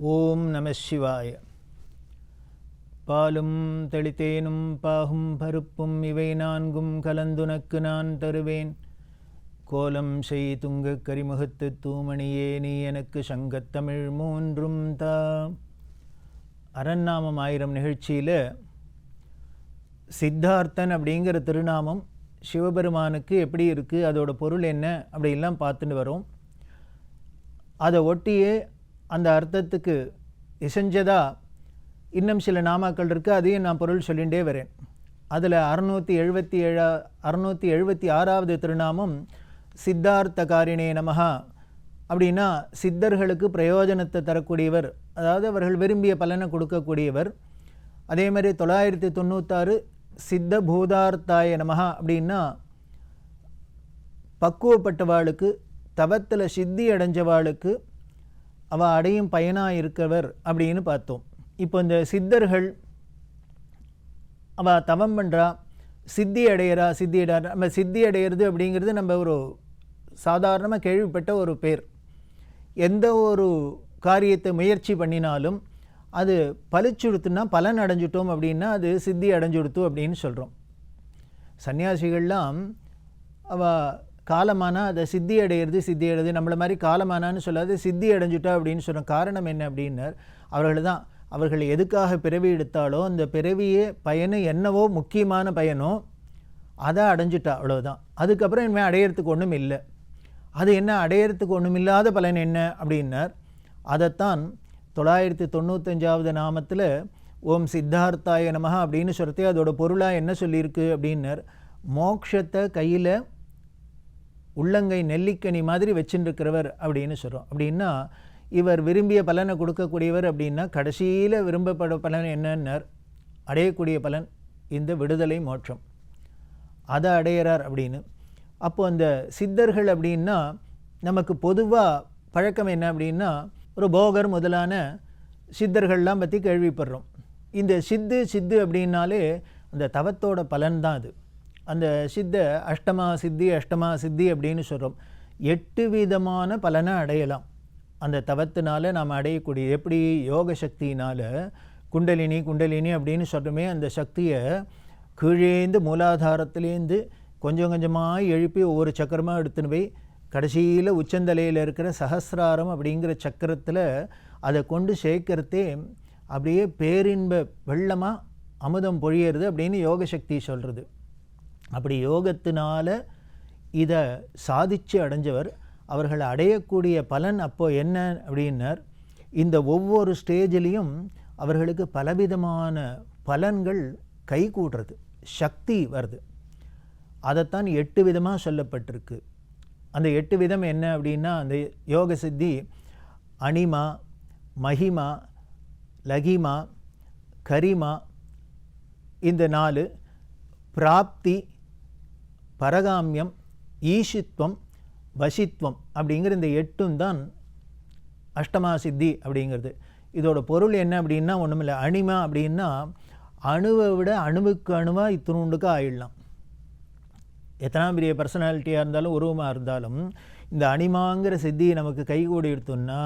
ஓம் நம சிவாய. பாலும் தெளித்தேனும் பாகும் பருப்பும் இவை நான்கும் கலந்துனக்கு நான் தருவேன். கோலம் செய் துங்க கரிமுகத்து தூமணியே நீ எனக்கு சங்கத்தமிழ் மூன்றும் தா. அரண்நாமம் ஆயிரம் நிகழ்ச்சியில் சித்தார்த்தன் அப்படிங்கிற திருநாமம் சிவபெருமானுக்கு எப்படி இருக்குது அதோட பொருள் என்ன அப்படிலாம் பார்த்துட்டு வரோம். அதை ஒட்டியே அந்த அர்த்தத்துக்கு இசைஞ்சதா இன்னும் சில நாமாக்கள் இருக்குது அதையும் நான் பொருள் சொல்லிகிட்டே வரேன். அதில் அறுநூற்றி எழுபத்தி ஏழா அறுநூற்றி எழுபத்தி ஆறாவது திருநாமம் சித்தார்த்தகாரிணே நமகா அப்படின்னா சித்தர்களுக்கு பிரயோஜனத்தை தரக்கூடியவர் அதாவது அவர்கள் விரும்பிய பலனை கொடுக்கக்கூடியவர். அதே மாதிரி தொள்ளாயிரத்தி தொண்ணூத்தாறு சித்த பூதார்த்தாய நமகா அப்படின்னா பக்குவப்பட்டவாளுக்கு தவத்தில் சித்தி அடைஞ்சவாளுக்கு அவள் அடையும் பயனாக இருக்கவர் அப்படின்னு பார்த்தோம். இப்போ இந்த சித்தர்கள் அவள் தவம் பண்ணுறா சித்தி அடையிறா சித்தி அடையா நம்ம சித்தி அடையிறது அப்படிங்கிறது நம்ம ஒரு சாதாரணமாக கேள்விப்பட்ட ஒரு பேர். எந்த ஒரு காரியத்தை முயற்சி பண்ணினாலும் அது பலிச்சுடுத்துனா பலன் அடைஞ்சிட்டோம் அப்படின்னா அது சித்தி அடைஞ்சுடுத்து அப்படின்னு சொல்கிறோம் சன்னியாசிகள்லாம் அவள் காலமானா அதை சித்தி அடையிறது சித்தி அடையுது நம்மளை மாதிரி காலமானான்னு சொல்லாது சித்தி அடைஞ்சிட்டா அப்படின்னு சொன்ன காரணம் என்ன அப்படின்னார். அவர்கள் தான் அவர்கள் எதுக்காக பிறவி எடுத்தாலோ அந்த பிறவியே பயனு என்னவோ முக்கியமான பயனோ அதை அடைஞ்சிட்டா அவ்வளோதான் அதுக்கப்புறம் இனிமேல் அடையிறதுக்கு ஒன்றும் இல்லை. அது என்ன அடையிறதுக்கு ஒன்றும் இல்லாத பலன் என்ன அப்படின்னார். அதைத்தான் தொள்ளாயிரத்தி தொண்ணூத்தஞ்சாவது நாமத்தில் ஓம் சித்தார்த்தாய நமக அப்படின்னு சொல்கிறதே அதோட பொருளாக என்ன சொல்லியிருக்கு அப்படின்னர். மோக்ஷத்தை கையில் உள்ளங்கை நெல்லிக்கனி மாதிரி வச்சுருக்கிறவர் அப்படின்னு சொல்கிறோம் அப்படின்னா இவர் விரும்பிய பலனை கொடுக்கக்கூடியவர் அப்படின்னா கடைசியில் விரும்பப்பட பலன் என்னன்னார்? அடையக்கூடிய பலன் இந்த விடுதலை மோட்சம் அதை அடையிறார் அப்படின்னு. அப்போது அந்த சித்தர்கள் அப்படின்னா நமக்கு பொதுவாக பழக்கம் என்ன அப்படின்னா ஒரு போகர் முதலான சித்தர்கள்லாம் பற்றி கேள்விப்படுறோம். இந்த சித்து சித்து அப்படின்னாலே அந்த தவத்தோட பலன் தான் அது. அந்த சித்த அஷ்டமா சித்தி அஷ்டமா சித்தி அப்படின்னு சொல்கிறோம் எட்டு விதமான பலனை அடையலாம். அந்த தவத்தினால நாம் அடையக்கூடிய எப்படி? யோக சக்தியினால் குண்டலினி குண்டலினி அப்படின்னு சொல்கிறோமே அந்த சக்தியை கீழேந்து மூலாதாரத்துலேருந்து கொஞ்சம் கொஞ்சமாக எழுப்பி ஒவ்வொரு சக்கரமாக எடுத்துன்னு போய் கடைசியில் உச்சந்தலையில் இருக்கிற சஹசிராரம் அப்படிங்கிற சக்கரத்தில் அதை கொண்டு சேர்க்கறதே அப்படியே பேரின்ப வெள்ளமாக அமுதம் பொழியறது அப்படின்னு யோக சக்தி சொல்கிறது அப்படி யோகத்தினால் இதை சாதித்து அடைஞ்சவர் அவர்கள் அடையக்கூடிய பலன் அப்போது என்ன அப்படின்னார் இந்த ஒவ்வொரு ஸ்டேஜிலையும் அவர்களுக்கு பலவிதமான பலன்கள் கை கூடுறது சக்தி வருது. அதைத்தான் எட்டு விதமாக சொல்லப்பட்டிருக்கு. அந்த எட்டு விதம் என்ன அப்படின்னா அந்த யோக சித்தி அனிமா மகிமா லகிமா கரிமா இந்த நாலு பிராப்தி பரகாமியம் ஈஷித்வம் வசித்வம் அப்படிங்கிற இந்த எட்டும் தான் அஷ்டமா சித்தி அப்படிங்கிறது. இதோட பொருள் என்ன அப்படின்னா ஒன்றும் இல்லை அணிமா அப்படின்னா அணுவை விட அணுவுக்கு அணுவாக இத்தினூண்டுக்கு ஆயிடலாம். எத்தனா பெரிய பர்சனாலிட்டியாக இருந்தாலும் உருவமாக இருந்தாலும் இந்த அணிமாங்கிற சித்தியை நமக்கு கைகூடி எடுத்தோம்னா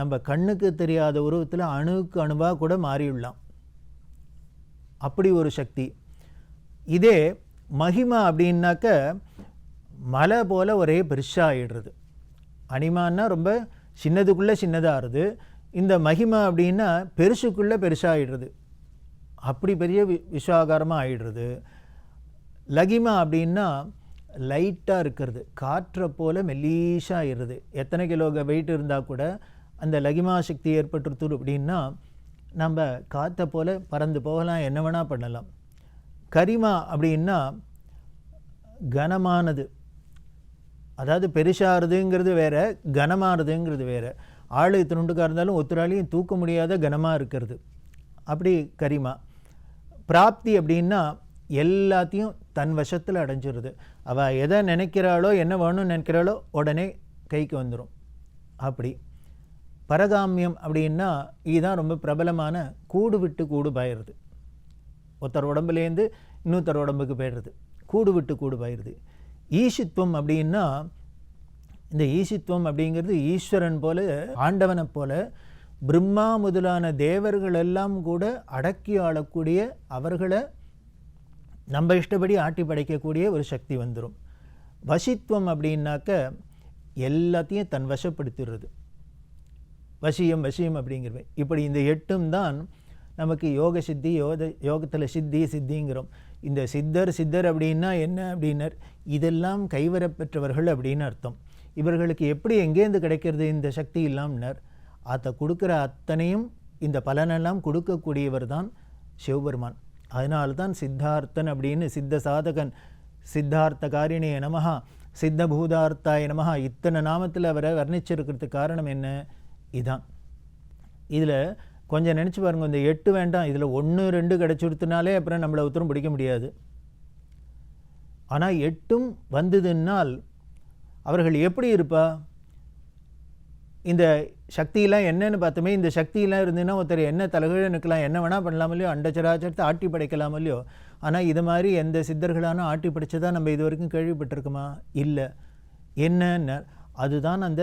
நம்ம கண்ணுக்கு தெரியாத உருவத்தில் அணுவுக்கு அணுவாக கூட மாறிவிடலாம் அப்படி ஒரு சக்தி. இதே மகிமா அப்படின்னாக்க மலை போல் ஒரே பெருசாகிடுறது அனிமான்னா ரொம்ப சின்னதுக்குள்ளே சின்னதாகிறது இந்த மகிமா அப்படின்னா பெருசுக்குள்ளே பெருசாகிடுறது அப்படி பெரிய வி விஸ்வாகாரமாக ஆகிடுறது லகிமா அப்படின்னா லைட்டாக இருக்கிறது. காற்றை போல் மெல்லீஷாகிடுறது எத்தனை கிலோ வெயிட் இருந்தால் கூட அந்த லகிமா சக்தி ஏற்பட்டுருத்து அப்படின்னா நம்ம காற்றை போல் பறந்து போகலாம். என்ன வேணால் பண்ணலாம். கரிமா அப்படின்னா கனமானது. அதாவது பெருசாகிறதுங்கிறது வேற கனமானதுங்கிறது வேற. ஆள் இத்தினுண்டுக்காக இருந்தாலும் ஒத்துராலையும் தூக்க முடியாத கனமாக இருக்கிறது. அப்படி கரிமா. பிராப்தி அப்படின்னா எல்லாத்தையும் தன் வசத்தில் அடைஞ்சிருது. அவள் எதை நினைக்கிறாளோ என்ன வேணும்னு நினைக்கிறாளோ உடனே கைக்கு வந்துடும் அப்படி. பரகாமியம் அப்படின்னா இதுதான் ரொம்ப பிரபலமான கூடு விட்டு கூடு பாயிறது. ஒருத்தர் உடம்புலேருந்து இன்னொருத்தர் உடம்புக்கு போயிடுறது. கூடு விட்டு கூடு பாயிடுது. ஈசித்துவம் அப்படின்னா இந்த ஈசித்துவம் அப்படிங்கிறது ஈஸ்வரன் போல ஆண்டவனை போல பிரம்மா முதலான தேவர்கள் எல்லாம் கூட அடக்கி ஆளக்கூடிய அவர்களை நம்ம இஷ்டப்படி ஆட்டி படைக்கக்கூடிய ஒரு சக்தி வந்துடும் வசித்துவம் அப்படின்னாக்க எல்லாத்தையும் தன் வசப்படுத்திடுறது. வசியம் வசியம் அப்படிங்கிறவன். இப்படி இந்த எட்டும் தான் நமக்கு யோக சித்தி யோக யோகத்தில் சித்தி சித்திங்கிறோம். இந்த சித்தர் சித்தர் அப்படின்னா என்ன அப்படின்னர்? இதெல்லாம் கைவரப்பெற்றவர்கள் அப்படின்னு அர்த்தம். இவர்களுக்கு எப்படி எங்கேருந்து கிடைக்கிறது இந்த சக்தி இல்லாமனர்? அதை கொடுக்குற அத்தனையும் இந்த பலனெல்லாம் கொடுக்கக்கூடியவர் தான் சிவபெருமான். அதனால தான் சித்தார்த்தன் அப்படின்னு சித்த சாதகன் சித்தார்த்த காரிணிய நமகா சித்த பூதார்த்தாய நமகா இத்தனை நாமத்தில் அவரை வர்ணிச்சிருக்கிறதுக்கு காரணம் என்ன? இதான். இதில் கொஞ்சம் நினச்சி பாருங்கள் இந்த எட்டு வேண்டாம் இதில் ஒன்று ரெண்டு கிடச்சுடுத்தினாலே அப்புறம் நம்மளை உத்தரம் பிடிக்க முடியாது. ஆனால் எட்டும் வந்ததுன்னால் அவர்கள் எப்படி இருப்பா? இந்த சக்தியெலாம் என்னன்னு பார்த்தோமே இந்த சக்தியெல்லாம் இருந்ததுன்னா ஒருத்தர் என்ன தலைகீழ நிற்கலாம் என்ன வேணால் பண்ணலாம் இல்லையோ அண்டச்சராச்சரத்தை ஆட்டி படைக்கலாம் இல்லையோ. ஆனால் இது மாதிரி எந்த சித்தர்களான ஆட்டி படைச்சதாக நம்ம இது வரைக்கும் கேள்விப்பட்டிருக்குமா? இல்லை. என்னன்னு அதுதான் அந்த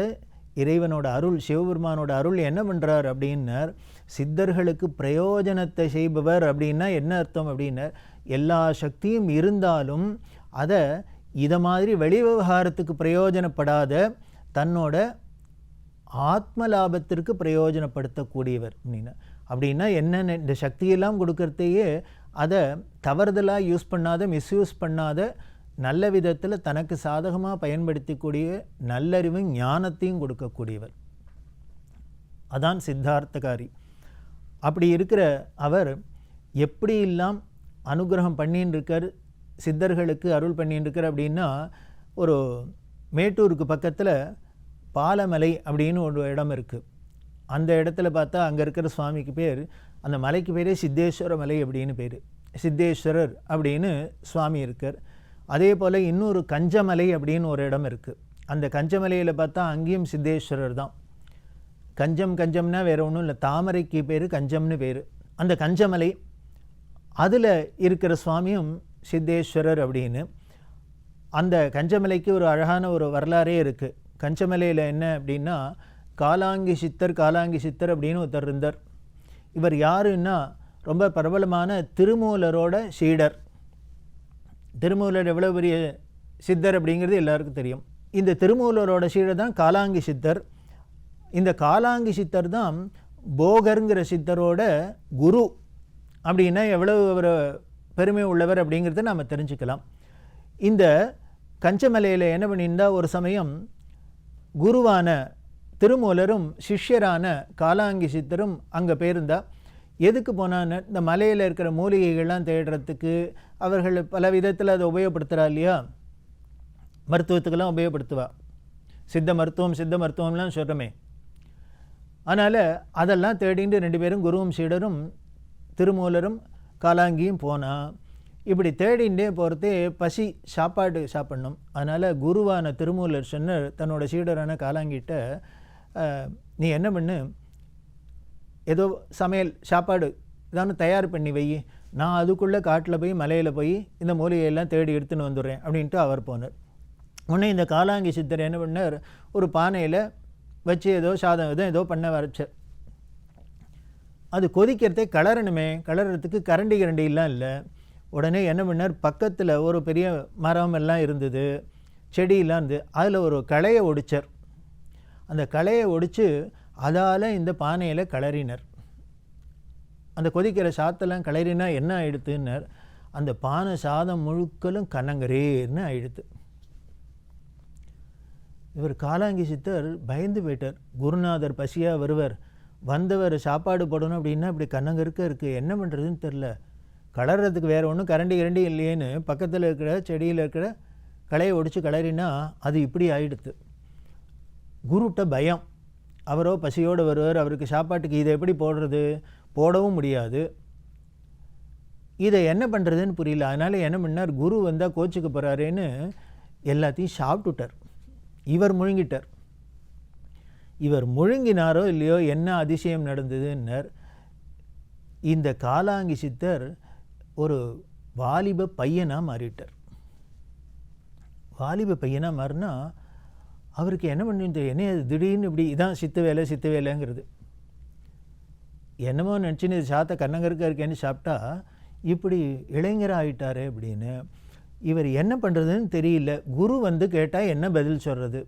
இறைவனோட அருள் சிவபெருமானோட அருள் என்ன பண்ணுறார் அப்படின்னார். சித்தர்களுக்கு பிரயோஜனத்தை செய்பவர் அப்படின்னா என்ன அர்த்தம் அப்படின்னார்? எல்லா சக்தியும் இருந்தாலும் அதை இதை மாதிரி வெளி விவகாரத்துக்கு பிரயோஜனப்படாத தன்னோட ஆத்ம லாபத்திற்கு பிரயோஜனப்படுத்தக்கூடியவர் அப்படின்னா. அப்படின்னா என்னென்ன இந்த சக்தியெல்லாம் கொடுக்கறதையே அதை தவறுதலாக யூஸ் பண்ணாத மிஸ்யூஸ் பண்ணாத நல்ல விதத்தில் தனக்கு சாதகமாக பயன்படுத்திக்கூடிய நல்லறிவும் ஞானத்தையும் கொடுக்கக்கூடியவர். அதான் சித்தார்த்தகாரி. அப்படி இருக்கிற அவர் எப்படி எல்லாம் அனுகிரகம் பண்ணின்னு இருக்கார் சித்தர்களுக்கு அருள் பண்ணின்னு இருக்கார் அப்படின்னா ஒரு மேட்டூருக்கு பக்கத்தில் பாலமலை அப்படின்னு ஒரு இடம் இருக்குது அந்த இடத்துல பார்த்தா அங்கே இருக்கிற சுவாமிக்கு பேர் அந்த மலைக்கு பேரே சித்தேஸ்வர மலை அப்படின்னு பேர். சித்தேஸ்வரர் அப்படின்னு சுவாமி இருக்கார். அதே போல் இன்னொரு கஞ்சமலை அப்படின்னு ஒரு இடம் இருக்குது அந்த கஞ்சமலையில் பார்த்தா அங்கேயும் சித்தேஸ்வரர் தான். கஞ்சம் கஞ்சம்னா வேறு ஒன்றும் இல்லை தாமரைக்கு பேர் கஞ்சம்னு பேர். அந்த கஞ்சமலை அதில் இருக்கிற சுவாமியும் சித்தேஸ்வரர் அப்படின்னு. அந்த கஞ்சமலைக்கு ஒரு அழகான ஒரு வரலாறே இருக்குது கஞ்சமலையில் என்ன அப்படின்னா காலாங்கி சித்தர் காலாங்கி சித்தர் அப்படின்னு ஒருத்தர் இருந்தார். இவர் யாருன்னா ரொம்ப பிரபலமான திருமூலரோட சீடர். திருமூலர் எவ்வளோ பெரிய சித்தர் அப்படிங்கிறது எல்லாருக்கும் தெரியும். இந்த திருமூலரோட சீடர் தான் காலாங்கி சித்தர். இந்த காலாங்கி சித்தர் தான் போகருங்கிற சித்தரோட குரு அப்படின்னா எவ்வளவு ஒரு பெருமை உள்ளவர் அப்படிங்கிறத நாம் தெரிஞ்சுக்கலாம். இந்த கஞ்சமலையில் என்ன பண்ணியிருந்தா ஒரு சமயம் குருவான திருமூலரும் சிஷ்யரான காலாங்கி சித்தரும் அங்கே போயிருந்தா எதுக்கு போனான்னு இந்த மலையில் இருக்கிற மூலிகைகள்லாம் தேடுறதுக்கு அவர்கள் பல விதத்தில் அதை உபயோகப்படுத்துகிறா இல்லையா? மருத்துவத்துக்கெல்லாம் உபயோகப்படுத்துவா. சித்த மருத்துவம் சித்த மருத்துவம்லாம் சொல்கிறோமே அதனால் அதெல்லாம் தேடிட்டு ரெண்டு பேரும் குருவும் சீடரும் திருமூலரும் காலாங்கியும் போனா இப்படி தேடிண்டே போகிறதே பசி சாப்பாடு சாப்பிட்ணும். அதனால் குருவான திருமூலர் சொன்னர் தன்னோட சீடரான காலாங்கிட்ட நீ என்ன பண்ணு? ஏதோ சமையல் சாப்பாடு இதானு தயார் பண்ணி வை. நான் அதுக்குள்ளே காட்டில் போய் மலையில் போய் இந்த மூலிகையெல்லாம் தேடி எடுத்துன்னு வந்துடுறேன் அப்படின்ட்டு அவர் போனார். உடனே இந்த காலாங்கி சித்தர் என்ன பண்ணார்? ஒரு பானையில் வச்சு ஏதோ சாதம் ஏதோ ஏதோ பண்ண வரைச்சார். அது கொதிக்கிறதே கலரணுமே கலர்றதுக்கு கரண்டி கரண்டிலாம் இல்லை. உடனே என்ன பண்ணார்? பக்கத்தில் ஒரு பெரிய மரம் எல்லாம் இருந்தது செடியெல்லாம் இருந்து அதில் ஒரு களையை ஒடிச்சார். அந்த களையை ஒடிச்சு அதால் இந்த பானையில் கிளறினர். அந்த கொதிக்கிற சாத்தெல்லாம் கிளறினா என்ன ஆயிடுத்துன்னர். அந்த பானை சாதம் முழுக்கலும் கனங்கரேன்னு ஆயிடுத்து. இவர் காலாங்கி சித்தர் பயந்து போயிட்டார். குருநாதர் பசியாக வருவர். வந்தவர் சாப்பாடு போடணும் அப்படின்னா இப்படி கண்ணங்கருக்க இருக்குது என்ன பண்ணுறதுன்னு தெரில. கலர்றதுக்கு வேறு ஒன்றும் கரண்டி கரண்டி இல்லையேன்னு பக்கத்தில் இருக்கிற செடியில் இருக்கிற களையை ஒடிச்சு கிளறினா அது இப்படி ஆயிடுத்து. குருட்ட பயம். அவரோ பசியோடு வருவார் அவருக்கு சாப்பாட்டுக்கு இதை எப்படி போடுறது? போடவும் முடியாது. இதை என்ன பண்ணுறதுன்னு புரியல. அதனால் என்ன பண்ணார்? குரு வந்தால் கோச்சுக்க போகிறாரேன்னு எல்லாத்தையும் சாப்பிட்டுட்டார். இவர் முழுங்கிட்டார். இவர் முழுங்கினாரோ இல்லையோ என்ன அதிசயம் நடந்ததுன்னர்? இந்த காலாங்கி சித்தர் ஒரு வாலிப பையனாக மாறிட்டார். வாலிப பையனாக மாறினா அவருக்கு என்ன பண்ணி என்ன திடீர்னு இப்படி இதான் சித்து வேலை சித்து வேலைங்கிறது. என்னமோ நினச்சின்னு இது சாத்த கண்ணங்கருக்க இருக்கேன்னு சாப்பிட்டா இப்படி இளைஞர் ஆகிட்டாரு அப்படின்னு. இவர் என்ன பண்ணுறதுன்னு தெரியல. குரு வந்து கேட்டால் என்ன பதில் சொல்கிறது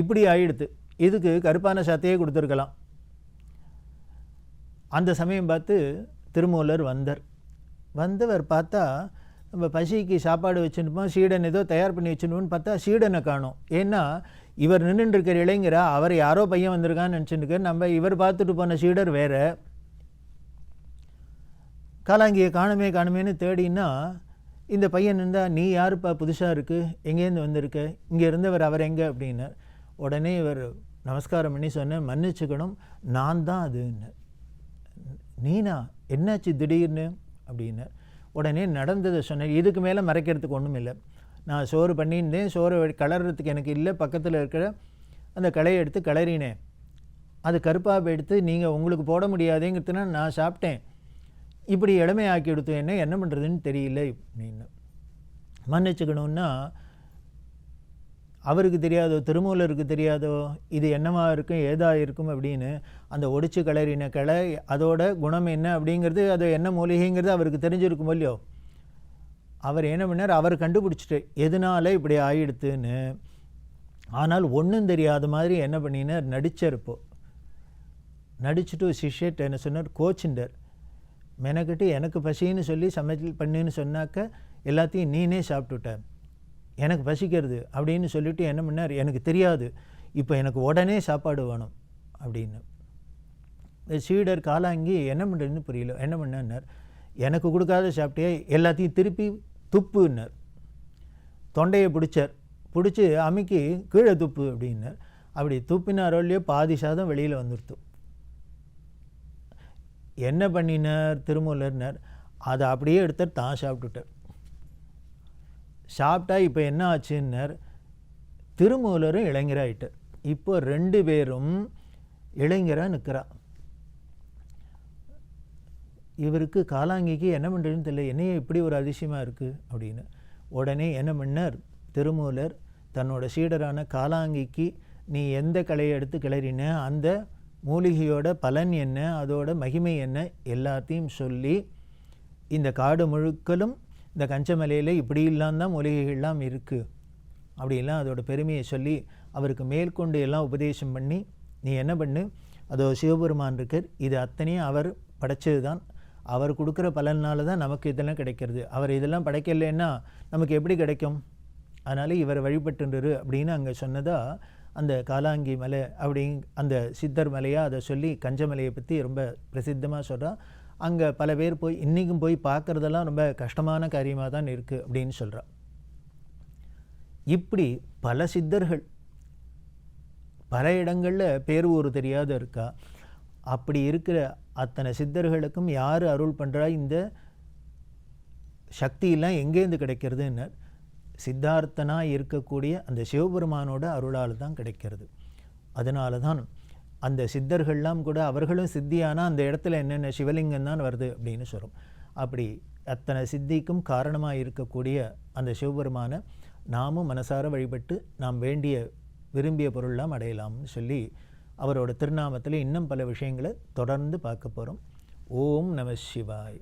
இப்படி ஆயிடுது. இதுக்கு கருப்பான சாத்தையே கொடுத்துருக்கலாம். அந்த சமயம் பார்த்து திருமூலர் வந்தார். வந்தவர் பார்த்தா நம்ம பசிக்கு சாப்பாடு வச்சுருப்போம் சீடன் ஏதோ தயார் பண்ணி வச்சுருப்போம்னு பார்த்தா சீடனை காணும். ஏன்னா இவர் நின்றுட்டுருக்கிற இளைஞரா அவர் யாரோ பையன் வந்திருக்கான்னு நினச்சிட்டு நம்ம இவர் பார்த்துட்டு போன சீடர் வேறு. காலாங்கியை காணுமே காணுமேன்னு தேடினா இந்த பையன் இருந்தால் நீ யாருப்பா? புதுசாக இருக்கு? எங்கேருந்து வந்திருக்க? இங்கே இருந்தவர் அவர் எங்கே? அப்படின்னார் உடனே இவர் நமஸ்காரம் பண்ணி சொன்னேன் மன்னிச்சுக்கணும் நான் தான் அதுன்னு. நீனா? என்னாச்சு திடீர்னு? அப்படின்னு. உடனே நடந்ததை சொன்னேன். இதுக்கு மேலே மறைக்கிறதுக்கு ஒன்றும் இல்லை. நான் சோறு பண்ணியிருந்தேன். சோறு கலர்றதுக்கு எனக்கு இல்லை. பக்கத்தில் இருக்கிற அந்த களையை எடுத்து கிளறினேன் அது கருப்பாக எடுத்து நீங்கள் உங்களுக்கு போட முடியாதேங்கிறதுனா நான் சாப்பிட்டேன். இப்படி இளமை ஆக்கி எடுத்து என்ன என்ன பண்ணுறதுன்னு தெரியல. அப்படின்னு. மன்னிச்சுக்கணுன்னா அவருக்கு தெரியாதோ திருமூலருக்கு தெரியாதோ இது என்னவா இருக்கும் ஏதா இருக்கும் அப்படின்னு அந்த ஒடிச்சு கிளறின கிளை அதோட குணம் என்ன அப்படிங்கிறது அது என்ன மூலிகைங்கிறது அவருக்கு தெரிஞ்சிருக்கும் இல்லையோ? அவர் என்ன பண்ணார்? அவர் கண்டுபிடிச்சிட்டு எதனால இப்படி ஆயிடுத்துன்னு? ஆனால் ஒன்றும் தெரியாத மாதிரி என்ன பண்ணினார்? நடிச்சார் இப்போ. நடிச்சுட்டு சிஷ்யட் என்ன சொன்னார்? கோச்சிண்டர். மெனக்கிட்டு எனக்கு பசின்னு சொல்லி சமையல் பண்ணுன்னு சொன்னாக்க எல்லாத்தையும் நீனே சாப்பிட்டுட்டேன் எனக்கு பசிக்கிறது அப்படின்னு சொல்லிவிட்டு என்ன பண்ணார்? எனக்கு தெரியாது. இப்போ எனக்கு உடனே சாப்பாடு வேணும் அப்படின்னு. சீடர் காலாங்கி என்ன பண்ணுறதுன்னு புரியல. என்ன பண்ணார் எனக்கு கொடுக்காத சாப்பிட்டே எல்லாத்தையும் திருப்பி துப்புன்னார். தொண்டையை பிடிச்சார். பிடிச்சி அமைக்கி கீழே துப்பு அப்படின்னார். அப்படி துப்பினாரோ இல்லையோ பாதி சாதம் வெளியில் வந்துடுத்து என்ன பண்ணினார் திருமூலர்னார்? அதை அப்படியே எடுத்தார் தான் சாப்பிட்டுட்டார். சாப்பிட்டா இப்போ என்ன ஆச்சுன்னர்? திருமூலரும் இளைஞராயிட்டு. இப்போ ரெண்டு பேரும் இளைஞராக நிற்கிறா இவருக்கு காலாங்கிக்கு என்ன பண்ணுறதுன்னு தெரியல. என்னையே இப்படி ஒரு அதிசயமாக இருக்குது அப்படின்னு. உடனே என்ன பண்ணார்? திருமூலர் தன்னோட சீடரான காலாங்கிக்கு நீ எந்த கலையை எடுத்து கிளறின? அந்த மூலிகையோட பலன் என்ன? அதோட மகிமை என்ன? எல்லாத்தையும் சொல்லி இந்த காடு முழுக்கலும் இந்த கஞ்சமலையில் இப்படியெல்லாம் தான் மூலிகைகள்லாம் இருக்குது அப்படிலாம் அதோட பெருமையை சொல்லி அவருக்கு மேற்கொண்டு எல்லாம் உபதேசம் பண்ணி நீ என்ன பண்ணு? அதோ சிவபெருமான் இருக்கார். இது அத்தனையும் அவர் படைச்சது தான் அவர் கொடுக்குற பலனால தான் நமக்கு இதெல்லாம் கிடைக்கிறது. அவர் இதெல்லாம் படைக்கலைன்னா நமக்கு எப்படி கிடைக்கும்? அதனால் இவர் வழிபட்டுரு அப்படின்னு அங்கே சொன்னதாக அந்த காலாங்கி மலை அப்படிங் அந்த சித்தர் மலையாக அதை சொல்லி கஞ்சமலையை பற்றி ரொம்ப பிரசித்தமாக சொல்கிறான் அங்கே பல பேர் போய் இன்றைக்கும் போய் பார்க்குறதெல்லாம் ரொம்ப கஷ்டமான காரியமாக தான் இருக்குது அப்படின்னு சொல்றா. இப்படி பல சித்தர்கள் பல இடங்களில் பேர் ஊர் தெரியாத இருக்கா? அப்படி இருக்கிற அத்தனை சித்தர்களுக்கும் யார் அருள் பண்ணுறா இந்த சக்தியெல்லாம் எங்கேருந்து கிடைக்கிறதுன்னு சித்தார்த்தனாக இருக்கக்கூடிய அந்த சிவபெருமானோட அருளால் தான் கிடைக்கிறது. அதனால தான் அந்த சித்தர்கள்லாம் கூட அவர்களும் சித்தியானால் அந்த இடத்துல என்னென்ன சிவலிங்கம் தான் வருது அப்படின்னு சொல்கிறோம் அப்படி அத்தனை சித்திக்கும் காரணமாக இருக்கக்கூடிய அந்த சிவபெருமானை நாமும் மனசார வழிபட்டு நாம் வேண்டிய விரும்பிய பொருள்லாம் அடையலாம்னு சொல்லி அவரோட திருநாமத்தில் இன்னும் பல விஷயங்களை தொடர்ந்து பார்க்க போகிறோம் ஓம் நம சிவாய்.